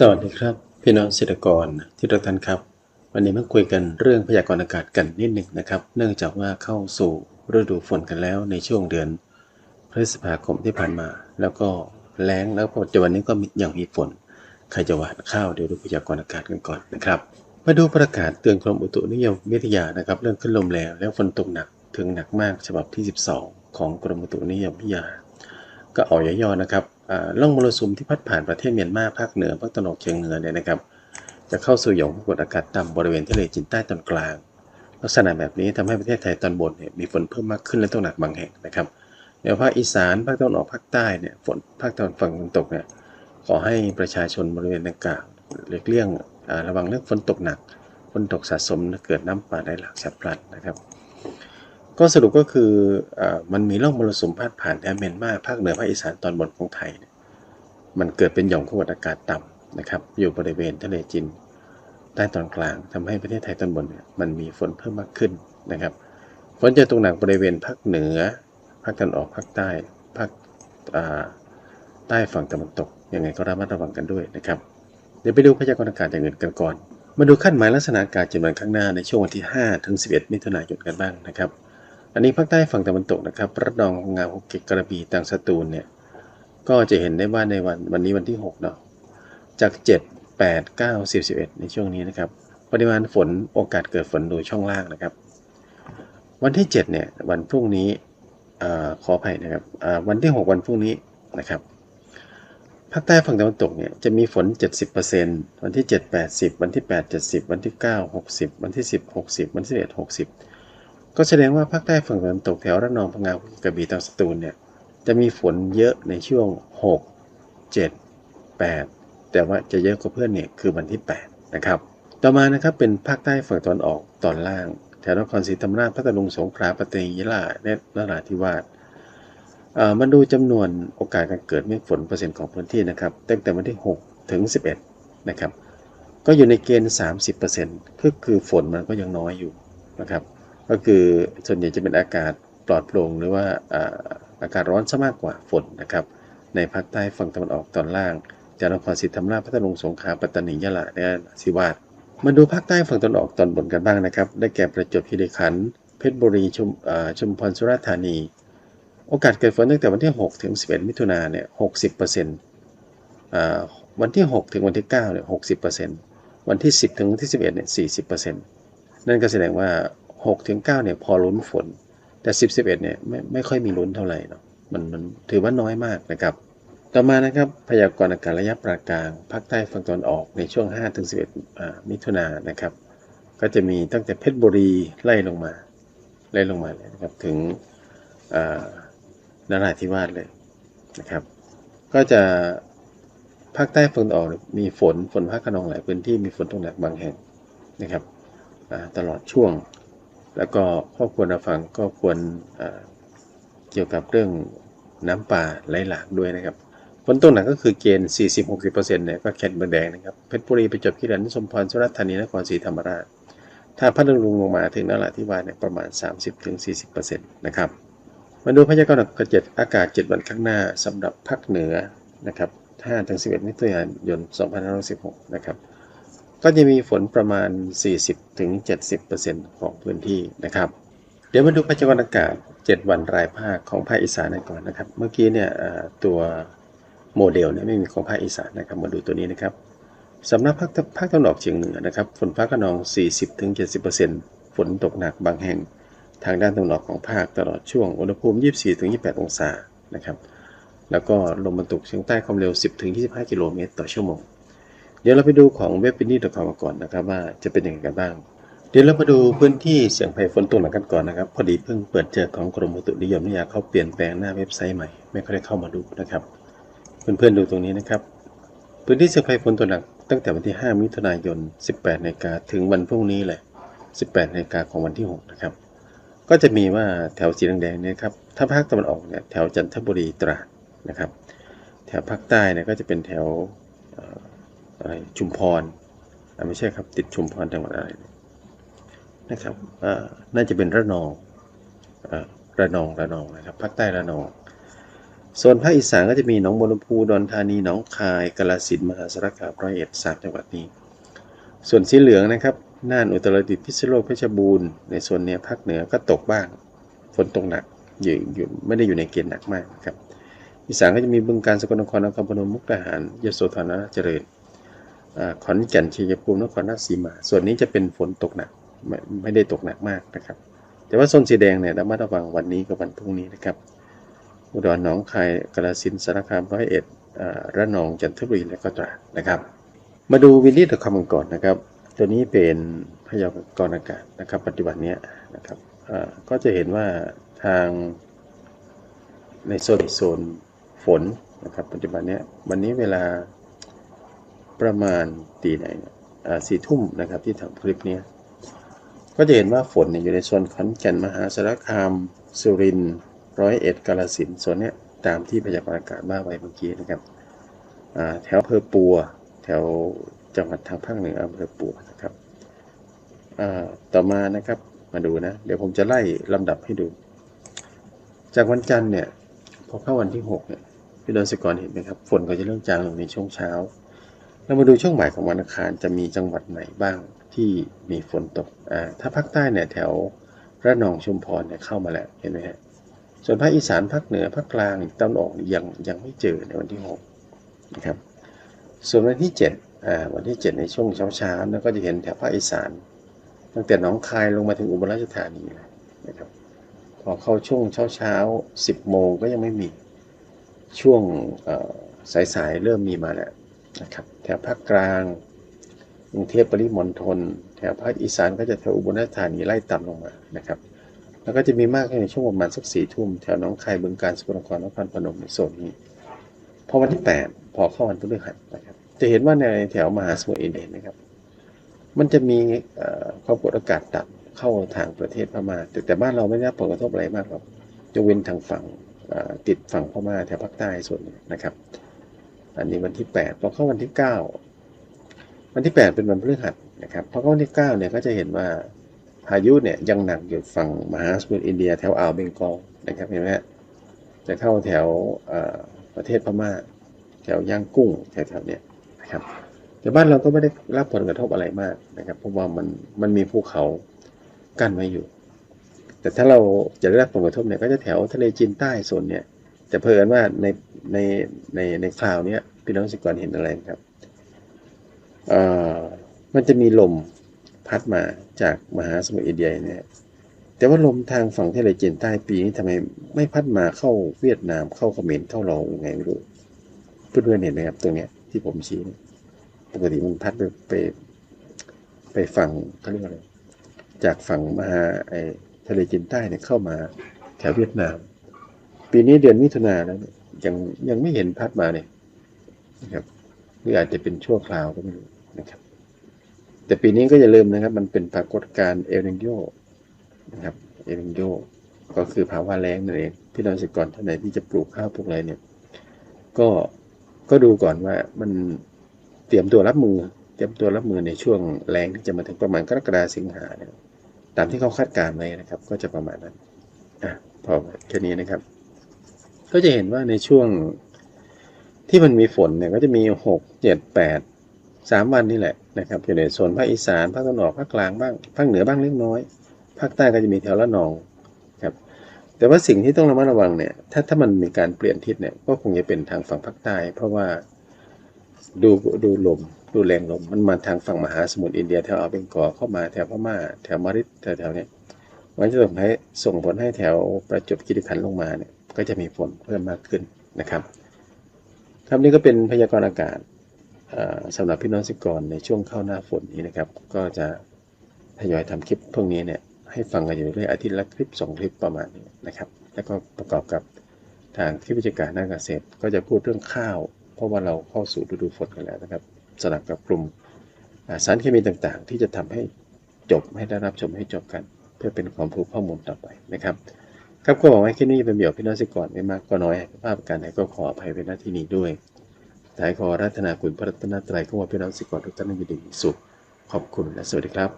สวัสดีครับ พี่น้องเกษตรกรที่รักท่านครับ วันนี้มาคุยกันเรื่องพยากรณ์อากาศกันนิดหนึ่งนะครับ เนื่องจากว่าเข้าสู่ฤดูฝนกันแล้วในช่วงเดือนพฤษภาคมที่ผ่านมา แล้วก็แล้งแล้วปัจจุบันนี้ก็ยังมีฝนใครจะหว่านข้าวเดี๋ยวดูพยากรณ์อากาศกันก่อนนะครับ มาดูประกาศเตือนกรมอุตุนิยมวิทยานะครับเรื่องขึ้นลมแรงแล้วฝนตกหนักถึงหนักมากฉบับที่ 12 ของกรมอุตุนิยมวิทยา ก็เอาย่อๆนะครับ อ่าร่องมรสุมที่พัดผ่านประเทศเมียนมาภาคเหนือภาคตะวันออกเฉียงเหนือเนี่ยนะครับ จะเข้าสู่หย่อมกดอากาศต่ำบริเวณทะเลจีนใต้ตอนกลาง ลักษณะแบบนี้ทำให้ประเทศไทยตอนบนเนี่ยมีฝนเพิ่มมากขึ้นและตกหนักบางแห่งนะครับในภาคอีสานภาคตะวันออกภาคใต้เนี่ยฝนภาคตะวันฝั่งตะวันตกเนี่ยขอให้ประชาชนบริเวณดังกล่าวเลี่ยงอ่าระวังเรื่องฝนตกหนักฝนตกสะสมเกิดน้ำป่าได้หลากฉับพลันนะครับ ก็สรุปก็คืออมันมีร่องมรสุมพาดผ่านแถบเมียนมาภาคเหนือภาคอีสานตอนบนของไทย มันเกิดเป็นหย่อมความกดอากาศต่ำนะครับ อยู่บริเวณทะเลจีนใต้ตอนกลางทำให้ประเทศไทยตอนบนมันมีฝนเพิ่มมากขึ้นนะครับ ฝนจะตกหนักบริเวณภาคเหนือ ภาคตะวันออกภาคใต้ภาคใต้ฝั่งตะวันตกยังไงก็ระมัดระวังกันด้วยนะครับเดี๋ยวไปดูพยากรณ์อากาศอย่างอื่นกันก่อนมาดูขั้นหมายลักษณะอากาศจ็ดวันข้างหน้าในช่วงวันที่ 5 ถึง 11 มิถุนายนกันบ้างนะครับ อันนี้ภาคใต้ฝั่งตะวันตกนะครับระนองพังงาภูเก็ตกระบี่ตรังสตูลเนี่ยก็จะเห็นได้ว่าในวันวันนี้วันที่6เนาะจาก 7 8 9 10 11 ในช่วงนี้นะครับ ปริมาณฝนโอกาสเกิดฝนดูช่องล่างนะครับ วันที่ 7 เนี่ย วันพรุ่งนี้อขออภัยนะครับวันที่ 6 วันพรุ่งนี้นะครับภาคใต้ฝั่งตะวันตกเนี่ยจะมีฝน 70%วันที่ 7 80 วันที่ 8 70 วันที่ 9 60 วันที่ 10 60 วันที่11 60 ก็แสดงว่าภาคใต้ฝั่งตะวันตกแถวระนองพังงากระบี่ตังสตูลเนี่ยจะมีฝนเยอะในช่วง 6 7 8 แต่ว่าจะเยอะกว่าเพื่อนเนี่ยคือวันที่ 8 นะครับ ต่อมานะครับเป็นภาคใต้ฝั่งตะวันออกตอนล่าง แถวนครศรีธรรมราชพัทลุงสงขลาปัตตานียะลาและนราธิวาสอ่อมาดูจำนวนโอกาสการเกิดเมฆฝนเปอร์เซ็นต์ของพื้นที่นะครับตั้งแต่วันที่ 6 ถึง 11 นะครับ ก็อยู่ในเกณฑ์ 30%ก็คือฝนมันก็ยังน้อยอยู่นะครับ ก็คือส่วนใหญ่จะเป็นอากาศปลอดโปร่งหรือว่าอากาศร้อนซะมากกว่าฝนนะครับ ในภาคใต้ฝั่งตะวันออกตอนล่างจากนครศรีธรรมราชพัทลุงสงขลาปัตตานียะลาและนราธิวาสมาดูภาคใต้ฝั่งตะวันออกตอนบนกันบ้างนะครับ ได้แก่ประจวบคีรีขันธ์เพชรบุรีชุมชุมพรสุราษฎร์ธานี โอกาสเกิดฝนตั้งแต่วันที่ 6 ถึง 11 มิถุนาเนี่ย 60%อ่าวันที่ 6 ถึงวันที่ 9 เนี่ย 60%วันที่ 10 ถึงวันที่ 11 เนี่ย 40%นั่นก็แสดงว่า 6ถึง9เนี่ยพอลุ้นฝน แต่ 10 11เนี่ยไม่ไม่ค่อยมีลุ้นเท่าไหร่เนาะมันมันถือว่าน้อยมากนะครับ ต่อมานะครับพยากรณ์อากาศระยะปานกลางภาคใต้ฝั่งตะวันออกในช่วง5ถึง11อ่ามิถุนายนนะครับ ก็จะมีตั้งแต่เพชรบุรีไล่ลงมาไล่ลงมาเลยนะครับถึงอ่านราธิวาสเลยนะครับ ก็จะภาคใต้ฝั่งตะวันออกมีฝนฝนภาคขนองหลายพื้นที่มีฝนตกหนักบางแห่งนะครับตลอดช่วง แล้วก็ข้อควรระฟังก็ควรเกี่ยวกับเรื่องน้ำป่าไหลหลากด้วยนะครับฝนตกหนักก็คือเกณฑ์ 40-60%เนี่ยก็แคทเบอร์แดงนะครับ เพชรบุรีประจวบคีรีขันธ์สมพรสุราษฎร์ธานีนครศรีธรรมราช ถ้าพัทลุงลงมาถึงนราธิวาสเนี่ยประมาณ 30-40%นะครับ มาดูพยากรณ์อากาศ7อากาศ7วันข้างหน้าสำหรับภาคเหนือนะครับ5-11มิถุนายน 2516 นะครับ ก็จะมีฝนประมาณ 40-70%ของพื้นที่นะครับ เดี๋ยวมาดูพยากรณ์อากาศ 7 วันรายภาคของภาคอีสานกันก่อนนะครับ เมื่อกี้เนี่ยตัวโมเดลเนี่ยไม่มีของภาคอีสานนะครับ มาดูตัวนี้นะครับสำหรับภาคภาคตะวันออกเฉียงเหนือนะครับฝนฟ้าขนอง 40-70%ฝนตกหนักบางแห่ง ทางด้านตะวันออกของภาคตลอดช่วงอุณหภูมิ 24-28 องศานะครับ แล้วก็ลมบรรทุกเฉียงใต้ความเร็ว 10-25 กิโลเมตรต่อชั่วโมง ดี๋ยวเราไปดูของเว็บปินี่ดอทก่อนนะครับว่าจะเป็นยังไงกันบ้าง เดี๋ยวเรามาดูพื้นที่เสี่ยงภัยฝนตกหนักกันก่อนนะครับพอดีเพิ่งเปิดเจอของกรมอุตุนิยมวิทยาเขาเปลี่ยนแปลงหน้าเว็บไซต์ใหม่ไม่ค่อยได้เข้ามาดูนะครับ เพื่อนๆดูตรงนี้นะครับ พื้นที่เสี่ยงภัยฝนตกหนักตั้งแต่วันที่ 5 มิถุนายน 18นาฬิกาถึงวันพรุ่งนี้เลย18นาฬิกาของวันที่ 6 นะครับ ก็จะมีว่าแถวสีแดงๆเนี่ยครับถ้าภาคตะวันออกเนี่ยแถวจันทบุรีตราดนะครับ แถวภาคใต้เนี่ยก็จะเป็นแถว อะไรชุมพรไม่ใช่ครับติดชุมพรจังหวัดอะไรนะครับน่าจะเป็นระนองอระนองระนองนะครับภาคใต้ระนองโซนภาคอีสานก็จะมีหนองบัวลำพูดอนธานีหนองคายกาฬสินธุ์มหาสารคามร้อยเอ็ดสามจังหวัดนี้ ส่วนสีเหลืองนะครับน่านอุตรดิตถ์พิษณุโลกเพชรบูรณ์ในโซนเนี้ยภาคเหนือก็ตกบ้างฝนตกหนักอยู่อยู่ไม่ได้อยู่ในเกณฑ์หนักมากนะครับอีสานก็จะมีบึงการสกลนครนครพนมมุกดาหารยโสธรนาเจริญ ขอนแก่นชัยภูมินครราชสีมา ส่วนนี้จะเป็นฝนตกหนักไม่ไม่ได้ตกหนักมากนะครับ แต่ว่าโซนสีแดงเนี่ยระมัดระวังวันนี้กับวันพรุ่งนี้นะครับ อุดรหนองคายกาฬสินสารคามร้อยเอ็ดระนองจันทบุรีและก็ตราดนะครับ มาดูวินดี้ดอคอมก่อนนะครับ ตัวนี้เป็นพยากรณ์อากาศนะครับ ปัจจุบันนี้นะครับก็จะเห็นว่าทางในโซนโซนฝนนะครับ ปัจจุบันนี้วันนี้เวลา ประมาณตีไหนเนี่ยอ่าสี่ทุ่มนะครับที่ทำคลิปนี้ก็จะเห็นว่าฝนอยู่ในโซนขอนแก่นมหาสารคาม สุรินทร์ร้อยเอ็ดกาฬสินธุ์โซนเนี้ยตามที่พยากรณ์อากาศว่าไว้เมื่อกี้นะครับแถวอำเภอปัว แถวจังหวัดทางภาคเหนืออำเภอปัวนะครับต่อมานะครับมาดูนะ เดี๋ยวผมจะไล่ลำดับให้ดู จากวันจันทร์เนี่ยพอเข้าวันที่6เนี่ยพี่ดอนสกรเห็นไหมครับ ฝนก็จะเริ่มจางลงในช่วงเช้า เรามาดูช่วงบ่ายของวันอังคารจะมีจังหวัดไหนบ้างที่มีฝนตกอ่าถ้าภาคใต้เนี่ยแถวระนองชุมพรเนี่ยเข้ามาแล้วเห็นไหมฮะส่วนภาคอีสานภาคเหนือภาคกลางตะวันออกยังยังไม่เจอในวันที่6นะครับส่วนวันที่7อ่าวันที่ 7 ในช่วงเช้าเช้าๆแล้วก็จะเห็นแถวภาคอีสานตั้งแต่หนองคายลงมาถึงอุบลราชธานีนะครับพอเข้าช่วงเช้าเช้าๆ10โมงก็ยังไม่มีช่วงสายๆเริ่มมีมาแล้ว นะครับแถวภาคกลางกรุงเทพปริมณฑลแถวภาคอีสานก็จะแถวอุบลราชธานีไล่ต่ำลงมานะครับแล้วก็จะมีมากในช่วงประมาณสักสี่ทุ่มแถวหนองคายบึงการสกลนครนครพนมในโซนนี้พอวันที่8พอเข้าวันพฤหัสนะครับ จะเห็นว่าในแถวมหาสมุทรอินเดียนะครับ มันจะมีเอ่อความกดอากาศต่ำเข้าทางประเทศพม่าแต่แต่บ้านเราไม่ได้รับผลกระทบอะไรมากหรอกยกเว้นทางฝั่งติดฝั่งพม่าแถวภาคใต้ส่วนนะครับ อันนี้วันที่ 8 พอเข้าวันที่ 9 วันที่ 8 เป็นวันพฤหัสนะครับพอเข้าวันที่ 9 เนี่ยก็จะเห็นว่าพายุเนี่ยยังหนักอยู่ฝั่งมหาสมุทรอินเดียแถวอ่าวเบงกอลนะครับเห็นไหมฮะจะเข้าแถวประเทศพม่า แถวย่างกุ้งแถวๆเนี้ยนะครับแต่บ้านเราก็ไม่ได้รับผลกระทบอะไรมากนะครับเพราะว่ามันมันมีภูเขากั้นไว้อยู่ แต่ถ้าเราจะได้รับผลกระทบเนี่ยก็จะแถวทะเลจีนใต้โซนเนี่ยแต่เพิ่นว่าใน ในในในคราวเนี้ยพี่น้องสิกรเห็นอะไรครับเอ่อมันจะมีลมพัดมาจากมหาสมุทรอินเดียเนี่ยแต่ว่าลมทางฝั่งทะเลจีนใต้ปีนี้ทำไมไม่พัดมาเข้าเวียดนามเข้าเขมรเข้าเรายังไงไม่รู้เพื่อนๆเห็นไหมครับตรงเนี้ยที่ผมชี้ปกติมันพัดไปไปไปฝั่งเขาเรียกอะไรจากฝั่งมหาไอทะเลจีนใต้เนี่ยเข้ามาแถวเวียดนาม ปีนี้เดือนมิถุนาแล้วเนี่ย ยังยังไม่เห็นพัดมาเนี่ยนะครับหรืออาจจะเป็นชั่วคราวก็ไม่รู้นะครับ แต่ปีนี้ก็อย่าลืมนะครับ มันเป็นปรากฏการณ์เอลนิโยนะครับเอลนิโยก็คือภาวะแล้งนั่นเองพี่น้องเกษตรกรท่านไหนที่จะปลูกข้าวปลูกอะไรเนี่ย ก็ก็ดูก่อนว่ามันเตรียมตัวรับมือ เตรียมตัวรับมือในช่วงแรงที่จะมาถึงประมาณกรกฎาสิงหาเนี่ยตามที่เขาคาดการณ์ไว้นะครับ ก็จะประมาณนั้นอะพอแค่นี้นะครับ ก็จะเห็นว่าในช่วงที่มันมีฝนเนี่ยก็จะมีหกเจ็ดแปดสามวันนี่แหละนะครับอยู่ในโซนภาคอีสานภาคตะวันออกภาคกลางบ้างภาคเหนือบ้างเล็กน้อยภาคใต้ก็จะมีแถวละนองครับแต่ว่าสิ่งที่ต้องระมัดระวังเนี่ยถ้าถ้ามันมีการเปลี่ยนทิศเนี่ยก็คงจะเป็นทางฝั่งภาคใต้ เพราะว่าดูดูลมดูแรงลมมันมาทางฝั่งมหาสมุทรอินเดียแถวอาเบงกอเข้ามาแถวพม่าแถวมาริสแถวแถวเนี้ยมันจะส่งให้ส่งผลให้แถวประจวบคีรีขันธ์ลงมาเนี่ย ก็จะมีฝนเพิ่มมากขึ้นนะครับ ครับนี่ก็เป็นพยากรณ์อากาศอ่าสำหรับพี่น้องสิกรในช่วงเข้าหน้าฝนนี้นะครับ ก็จะทยอยทำคลิปพวกนี้เนี่ยให้ฟังกันอยู่เรื่อยอาทิตย์ละคลิปสองคลิปประมาณนี้นะครับ แล้วก็ประกอบกับทางที่วิชาการด้านเกษตร ก็จะพูดเรื่องข้าว เพราะว่าเราเข้าสู่ฤดูฝนกันแล้วนะครับสลับกับกลุ่มสารเคมีต่างๆ ที่จะทำให้จบให้ได้รับชมให้จบกัน เพื่อเป็นความรู้ข้อมูลต่อไปนะครับ ครับก็หวังว่าคลิปนี้เป็นประโยชน์พี่น้องสิกรไม่มากก็น้อยภาพการไหนก็ขออภัยเป็นหน้าที่นี้ด้วยท้ายขอรัตนาคุณพระรัตนตรัยก็ว่าพี่น้องสิกรทุกท่านอยู่ดีสุขขอบคุณและสวัสดีครับ